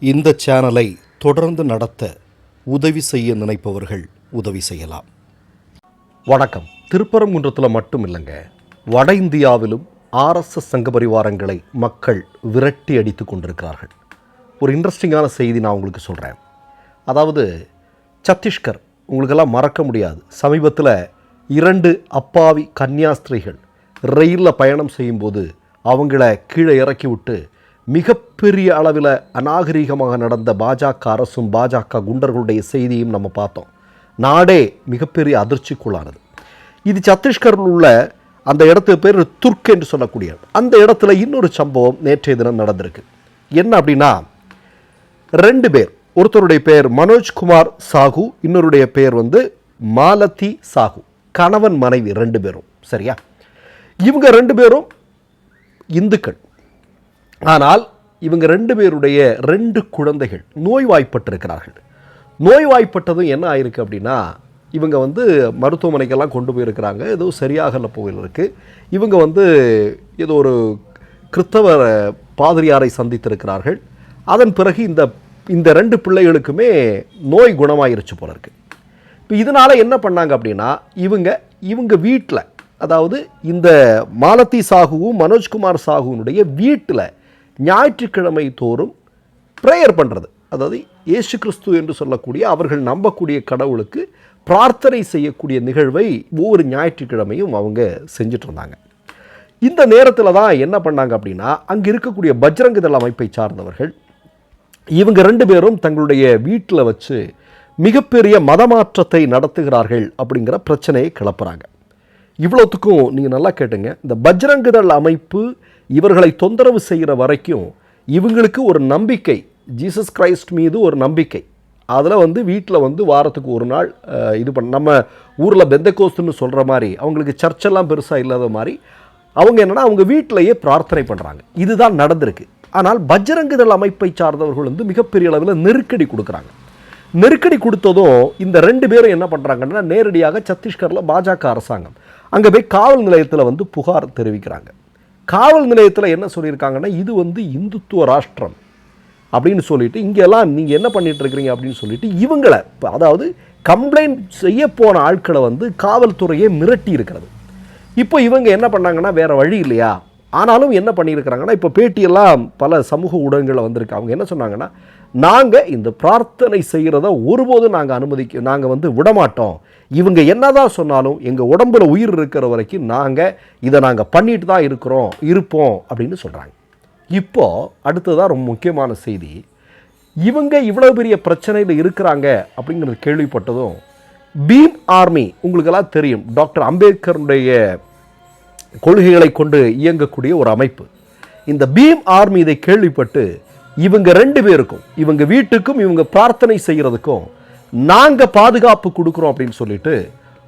இந்த சேனலை தொடர்ந்து நடத்த உதவி செய்ய நினைப்பவர்கள் உதவி செய்யலாம். வணக்கம். திருப்பரங்குன்றத்தில் மட்டும் இல்லைங்க. வட இந்தியாவிலும் ஆர்எஸ்எஸ் சங்க பரிவாரங்களை மக்கள் விரட்டி அடித்து கொண்டிருக்கிறார்கள். ஒரு இன்ட்ரெஸ்டிங்கான செய்தி நான் உங்களுக்கு சொல்கிறேன் அதாவது சத்தீஸ்கர் உங்களுக்கெல்லாம் மறக்க முடியாது. சமீபத்தில் இரண்டு அப்பாவி கன்னியாஸ்திரிகள் ரயிலில் பயணம் செய்யும்போது அவங்கள கீழே இறக்கி விட்டு மிகப்பெரிய அளவில் அநாகரீகமாக நடந்த பாஜக அரசும் பாஜக குண்டர்களுடைய செய்தியும் நம்ம பார்த்தோம். நாடே மிகப்பெரிய அதிர்ச்சிக்குள்ளானது. இது சத்தீஸ்கரில் உள்ள அந்த இடத்து பேர் துர்க் என்று சொல்லக்கூடிய அந்த இடத்துல இன்னொரு சம்பவம் நேற்றைய தினம் நடந்திருக்கு. என்ன அப்படின்னா ரெண்டு பேர். ஒருத்தருடைய பெயர் மனோஜ்குமார் சாகு இன்னொருடைய பெயர் வந்து மாலதி சாகு. கணவன் மனைவி ரெண்டு பேரும். சரியா? இவங்க ரெண்டு பேரும் இந்துக்கள். ஆனால் இவங்க ரெண்டு பேருடைய ரெண்டு குழந்தைகள் நோய்வாய்ப்பட்டிருக்கிறார்கள். நோய்வாய்ப்பட்டதும் என்ன ஆயிருக்கு அப்படின்னா இவங்க வந்து மருத்துவமனைக்கெல்லாம் கொண்டு போயிருக்கிறாங்க. ஏதோ சரியாகல போயில் இருக்குது இவங்க வந்து ஏதோ ஒரு கிறிஸ்தவ பாதிரியாரை சந்தித்திருக்கிறார்கள். அதன் பிறகு இந்த இந்த ரெண்டு பிள்ளைகளுக்குமே நோய் குணமாயிருச்சு போல இருக்கு. இப்போ இதனால் என்ன பண்ணாங்க அப்படின்னா இவங்க இவங்க வீட்டில் அதாவது இந்த மாலதி சாகுவும் மனோஜ்குமார் சாகுவினுடைய வீட்டில் ஞாயிற்றுக்கிழமை தோறும் ப்ரேயர் பண்ணுறது அதாவது இயேசு கிறிஸ்து என்று சொல்லக்கூடிய அவர்கள் நம்பக்கூடிய கடவுளுக்கு பிரார்த்தனை செய்யக்கூடிய நிகழ்வை ஒவ்வொரு ஞாயிற்றுக்கிழமையும் அவங்க செஞ்சுட்டு இருந்தாங்க. இந்த நேரத்தில் தான் என்ன பண்ணாங்க அப்படின்னா அங்கே இருக்கக்கூடிய பஜ்ரங்க தள அமைப்பை சார்ந்தவர்கள் இவங்க ரெண்டு பேரும் தங்களுடைய வீட்டில் வச்சு மிகப்பெரிய மதமாற்றத்தை நடத்துகிறார்கள் அப்படிங்கிற பிரச்சனையை கிளப்புறாங்க. இவ்வளோத்துக்கும் நீங்கள் நல்லா கேட்டுங்க. இந்த பஜ்ரங்குதல் அமைப்பு இவர்களை தொந்தரவு செய்கிற வரைக்கும் இவங்களுக்கு ஒரு நம்பிக்கை ஜீசஸ் கிரைஸ்ட் மீது ஒரு நம்பிக்கை. அதில் வந்து வீட்டில் வந்து வாரத்துக்கு ஒரு நாள் இது பண்ண நம்ம ஊரில் பெந்தகோஸ்துன்னு சொல்கிற மாதிரி அவங்களுக்கு சர்ச்செல்லாம் பெருசாக இல்லாத மாதிரி அவங்க என்னன்னா அவங்க வீட்டிலேயே பிரார்த்தனை பண்ணுறாங்க இதுதான் நடந்திருக்கு. ஆனால் பஜ்ரங்கதள் அமைப்பை சார்ந்தவர்கள் வந்து மிகப்பெரிய அளவில் நெருக்கடி கொடுக்குறாங்க. நெருக்கடி கொடுத்ததும் இந்த ரெண்டு பேரும் என்ன பண்ணுறாங்கன்னா நேரடியாக சத்தீஸ்கரில் பாஜக அரசாங்கம் அங்கே போய் காவல் நிலையத்தில் வந்து புகார் தெரிவிக்கிறாங்க. காவல் நிலையத்தில் என்ன சொல்லியிருக்காங்கன்னா இது வந்து இந்துத்துவ ராஷ்டிரம் அப்படின்னு சொல்லிட்டு இங்கெல்லாம் நீங்கள் என்ன பண்ணிட்டு இருக்கிறீங்க அப்படின்னு சொல்லிட்டு இவங்களை இப்போ அதாவது கம்ப்ளைண்ட் செய்ய போன ஆட்களை வந்து காவல்துறையே மிரட்டி இருக்கிறது. இப்போ இவங்க என்ன பண்ணாங்கன்னா வேறு வழி இல்லையா? ஆனாலும் என்ன பண்ணியிருக்கிறாங்கன்னா இப்போ பேட்டியெல்லாம் பல சமூக ஊடகங்களில் வந்திருக்கு. அவங்க என்ன சொன்னாங்கன்னா நாங்கள் இந்த பிரார்த்தனை செய்கிறத ஒருபோதும் நாங்கள் அனுமதிக்க நாங்கள் வந்து விடமாட்டோம். இவங்க என்னதான் சொன்னாலும் எங்கள் உடம்புல உயிர் இருக்கிற வரைக்கும் நாங்கள் இதை நாங்கள் பண்ணிட்டு தான் இருக்கிறோம் இருப்போம் அப்படின்னு சொல்கிறாங்க இப்போ அடுத்ததான் ரொம்ப முக்கியமான செய்தி இவங்க இவ்வளோ பெரிய பிரச்சனையில் இருக்கிறாங்க அப்படிங்கிறது கேள்விப்பட்டதும் பீம் ஆர்மி உங்களுக்கெல்லாம் தெரியும் டாக்டர் அம்பேத்கருடைய கொள்கைகளை கொண்டு இயங்கக்கூடிய ஒரு அமைப்பு. இந்த பீம் ஆர்மி இதை கேள்விப்பட்டு இவங்க ரெண்டு பேருக்கும் இவங்க வீட்டுக்கும் இவங்க பிரார்த்தனை செய்கிறதுக்கும் நாங்கள் பாதுகாப்பு கொடுக்குறோம் அப்படின்னு சொல்லிட்டு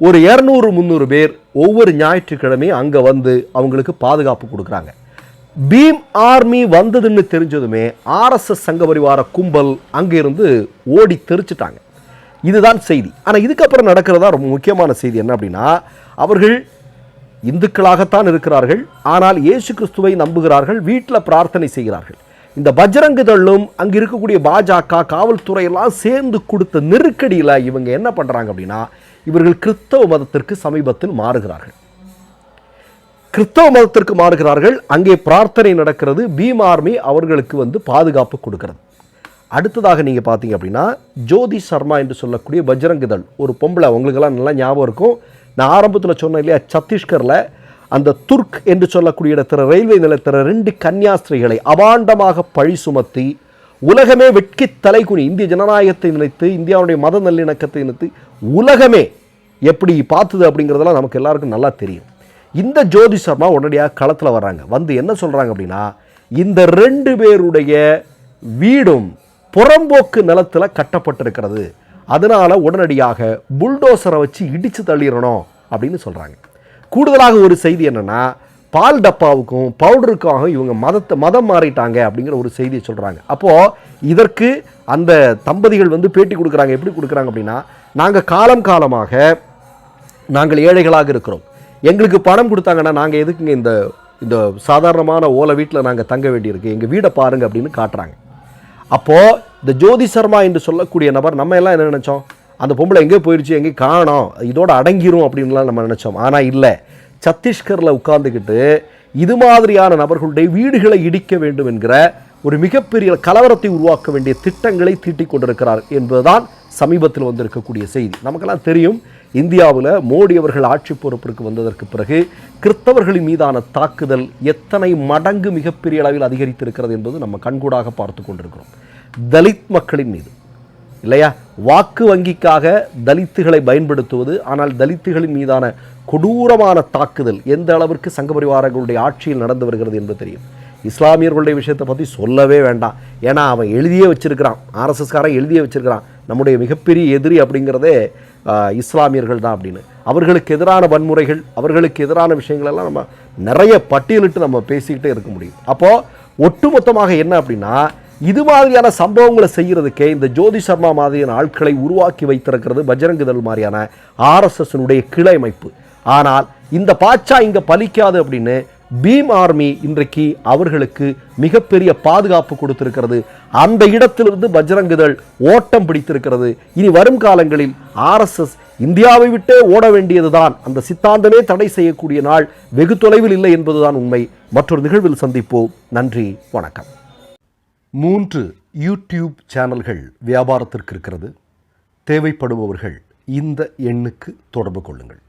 ஒரு இரநூறு முந்நூறு பேர் ஒவ்வொரு ஞாயிற்றுக்கிழமையும் அங்கே வந்து அவங்களுக்கு பாதுகாப்பு கொடுக்குறாங்க. பீம் ஆர்மி வந்ததுன்னு தெரிஞ்சதுமே ஆர்எஸ்எஸ் சங்க பரிவார கும்பல் அங்கேருந்து ஓடி தெரிச்சிட்டாங்க. இதுதான் செய்தி. ஆனால் இதுக்கப்புறம் நடக்கிறதா ரொம்ப முக்கியமான செய்தி என்ன அப்படின்னா அவர்கள் இந்துக்களாகத்தான் இருக்கிறார்கள் ஆனால் இயேசு கிறிஸ்துவை நம்புகிறார்கள் வீட்டில் பிரார்த்தனை செய்கிறார்கள். இந்த பஜ்ரங்குதளும் அங்கே இருக்கக்கூடிய பாஜக காவல்துறையெல்லாம் சேர்ந்து கொடுத்த நெருக்கடியில் இவங்க என்ன பண்ணுறாங்க அப்படின்னா இவர்கள் கிறிஸ்தவ மதத்திற்கு சமீபத்தில் மாறுகிறார்கள். கிறிஸ்தவ மதத்திற்கு மாறுகிறார்கள் அங்கே பிரார்த்தனை நடக்கிறது பீம் ஆர்மி அவர்களுக்கு வந்து பாதுகாப்பு கொடுக்கிறது. அடுத்ததாக நீங்கள் பார்த்தீங்க அப்படின்னா ஜோதி சர்மா என்று சொல்லக்கூடிய பஜ்ரங்குதள் ஒரு பொம்பளை அவங்களுக்கெல்லாம் நல்லா ஞாபகம் இருக்கும். நான் ஆரம்பத்தில் சொன்னேன் இல்லையா சத்தீஸ்கரில் அந்த துர்க் என்று சொல்லக்கூடிய இடத்துல ரயில்வே நிலையத்தில் ரெண்டு கன்னியாஸ்திரிகளை அபாண்டமாக பழி சுமத்தி உலகமே வெட்கி தலைகுனி இந்திய ஜனநாயகத்தை நினைத்து இந்தியாவுடைய மத நல்லிணக்கத்தை நினைத்து உலகமே எப்படி பார்த்தது அப்படிங்கிறதெல்லாம் நமக்கு எல்லாருக்கும் நல்லா தெரியும். இந்த ஜோதி சர்மா உடனடியாக களத்தில் வர்றாங்க. வந்து என்ன சொல்கிறாங்க அப்படின்னா இந்த ரெண்டு பேருடைய வீடும் புறம்போக்கு நிலத்தில் கட்டப்பட்டிருக்கிறது. அதனால் உடனடியாக புல்டோசரை வச்சு இடித்து தள்ளிடணும் அப்படின்னு சொல்கிறாங்க கூடுதலாக ஒரு செய்தி என்னென்னா பால் டப்பாவுக்கும் பவுடருக்காகவும் இவங்க மதத்தை மதம் மாறிட்டாங்க அப்படிங்கிற ஒரு செய்தியை சொல்கிறாங்க அப்போது இதற்கு அந்த தம்பதிகள் வந்து பேட்டி கொடுக்குறாங்க. எப்படி கொடுக்குறாங்க அப்படின்னா நாங்கள் காலம் காலமாக நாங்கள் ஏழைகளாக இருக்கிறோம். எங்களுக்கு பணம் கொடுத்தாங்கன்னா நாங்கள் எதுக்குங்க இந்த இந்த சாதாரணமான ஓலை வீட்டில் நாங்கள் தங்க வேண்டியிருக்கு? எங்கள் வீடை பாருங்கள் அப்படின்னு காட்டுறாங்க. அப்போது இந்த ஜோதி சர்மா என்று சொல்லக்கூடிய நபர் நம்ம எல்லாம் என்ன நினச்சோம்? அந்த பொம்பளை எங்கே போயிடுச்சு எங்கே காணோம் இதோட அடங்கிரும் அப்படின்லாம் நம்ம நினச்சோம். ஆனால் இல்லை. சத்தீஸ்கரில் உட்கார்ந்துக்கிட்டு இது மாதிரியான நபர்களுடைய வீடுகளை இடிக்க வேண்டும் என்கிற ஒரு மிகப்பெரிய கலவரத்தை உருவாக்க வேண்டிய திட்டங்களை தீட்டிக் கொண்டிருக்கிறார் என்பதுதான் சமீபத்தில் வந்திருக்கக்கூடிய செய்தி. நமக்கெல்லாம் தெரியும் இந்தியாவில் மோடி அவர்கள் ஆட்சி பொறுப்பிற்கு வந்ததற்கு பிறகு கிறிஸ்தவர்களின் மீதான தாக்குதல் எத்தனை மடங்கு மிகப்பெரிய அளவில் அதிகரித்திருக்கிறது என்பது நம்ம கண்கூடாக பார்த்து கொண்டிருக்கிறோம். தலித் மக்களின் மீது. இல்லையா? வாக்கு வங்கிக்காக தலித்துகளை பயன்படுத்துவது ஆனால் தலித்துகளின் மீதான கொடூரமான தாக்குதல் எந்த அளவிற்கு சங்க பரிவாரங்களுடைய ஆட்சியில் நடந்து வருகிறது என்று தெரியும். இஸ்லாமியர்களுடைய விஷயத்தை பற்றி சொல்லவே வேண்டாம். ஏன்னா அவன் எழுதியே வச்சிருக்கிறான். ஆர்எஸ்எஸ்காரன் எழுதியே வச்சிருக்கிறான். நம்முடைய மிகப்பெரிய எதிரி அப்படிங்கிறதே இஸ்லாமியர்கள் தான் அப்படின்னு. அவர்களுக்கு எதிரான வன்முறைகள் அவர்களுக்கு எதிரான விஷயங்களெல்லாம் நம்ம நிறைய பட்டியலிட்டு நம்ம பேசிக்கிட்டே இருக்க முடியும். அப்போது ஒட்டுமொத்தமாக என்ன அப்படின்னா இது மாதிரியான சம்பவங்களை செய்யறதுக்கே இந்த ஜோதி சர்மா மாதிரியான ஆட்களை உருவாக்கி வைத்திருக்கிறது பஜரங்குதல் மாதிரியான ஆர்எஸ்எஸ்னுடைய கிளை அமைப்பு. ஆனால் இந்த பாச்சா இங்க பலிக்காது அப்படின்னு பீம் ஆர்மி இன்றைக்கு அவர்களுக்கு மிகப்பெரிய பாதுகாப்பு கொடுத்திருக்கிறது. அந்த இடத்திலிருந்து பஜ்ரங்குதல் ஓட்டம் பிடித்திருக்கிறது. இனி வரும் காலங்களில் ஆர்எஸ்எஸ் இந்தியாவை விட்டே ஓட வேண்டியதுதான். அந்த சித்தாந்தமே தடை செய்யக்கூடிய நாள் வெகு தொலைவில் இல்லை என்பதுதான் உண்மை. மற்றொரு நிகழ்வில் சந்திப்போம். நன்றி வணக்கம். மூன்று யூடியூப் சேனல்கள் வியாபாரத்திற்கு இருக்கிறது. தேவைப்படுபவர்கள் இந்த எண்ணுக்கு தொடர்பு கொள்ளுங்கள்.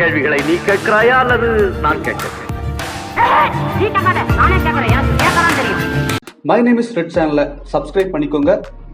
கேள்விகளை நீ கேட்கிறாயா அல்லது நான் கேட்கிறேன்? மை நேம் இஸ் ரெட் சேனலை சப்ஸ்கிரைப் பண்ணிக்கோங்க.